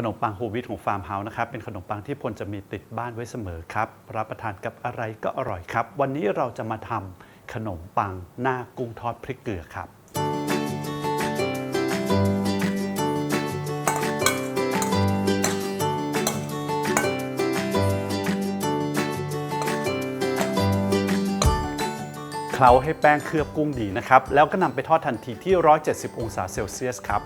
ขนมปังโฮวิตของฟาร์มเฮาส์นะครับเป็นขนมปังที่พลจะมีติดบ้านไว้เสมอครับรับประทานกับอะไรก็อร่อยครับ วันนี้เราจะมาทำขนมปังหน้ากุ้งทอดพริกเกลือครับ เคล้าให้แป้งเคลือบกุ้งดีนะครับ แล้วก็นำไปทอดทันทีที่ 170 องศาเซลเซียสครับ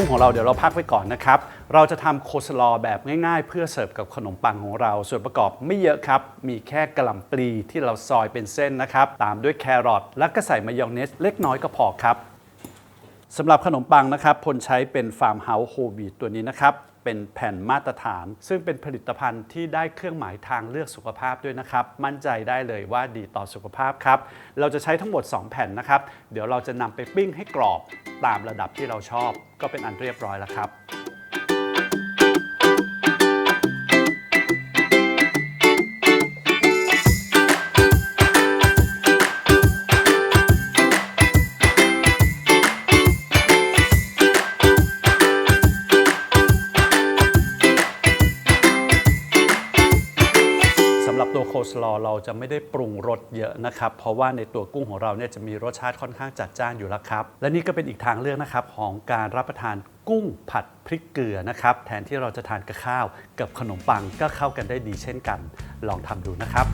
กุ้งของเราเดี๋ยวเราพักไว้ก่อนนะครับ เราจะทำโคสลอแบบง่ายๆ เพื่อเสิร์ฟกับขนมปังของเรา ส่วนประกอบไม่เยอะครับ มีแค่กระหล่ำปลีที่เราซอยเป็นเส้นนะครับ ตามด้วยแครอทแล้วก็ใส่มายองเนสเล็กน้อยก็พอครับสำหรับขนมปังนะครับพลใช้เป็นฟาร์มเฮาส์โฮวีตตัวนี้นะครับเป็นแผ่นมาตรฐาน ซึ่งเป็นผลิตภัณฑ์ที่ได้เครื่องหมายทางเลือกสุขภาพด้วยนะครับ มั่นใจได้เลยว่าดีต่อสุขภาพครับ เราจะใช้ทั้งหมด 2 แผ่นนะครับ เดี๋ยวเราจะนำไปปิ้งให้กรอบ ตามระดับที่เราชอบก็เป็นอันเรียบร้อยแล้วครับ หรับตัวโคสลอเราจะไม่ได้ปรุงรสเยอะนะครับ เพราะว่าในตัวกุ้งของเราเนี่ยจะมีรสชาติค่อนข้างจัดจ้านอยู่แล้วครับ และนี่ก็เป็นอีกทางเลือกนะครับของการรับประทานกุ้งผัดพริกเกลือนะครับ แทนที่เราจะทานกับข้าว กับขนมปังก็เข้ากันได้ดีเช่นกัน ลองทำดูนะครับ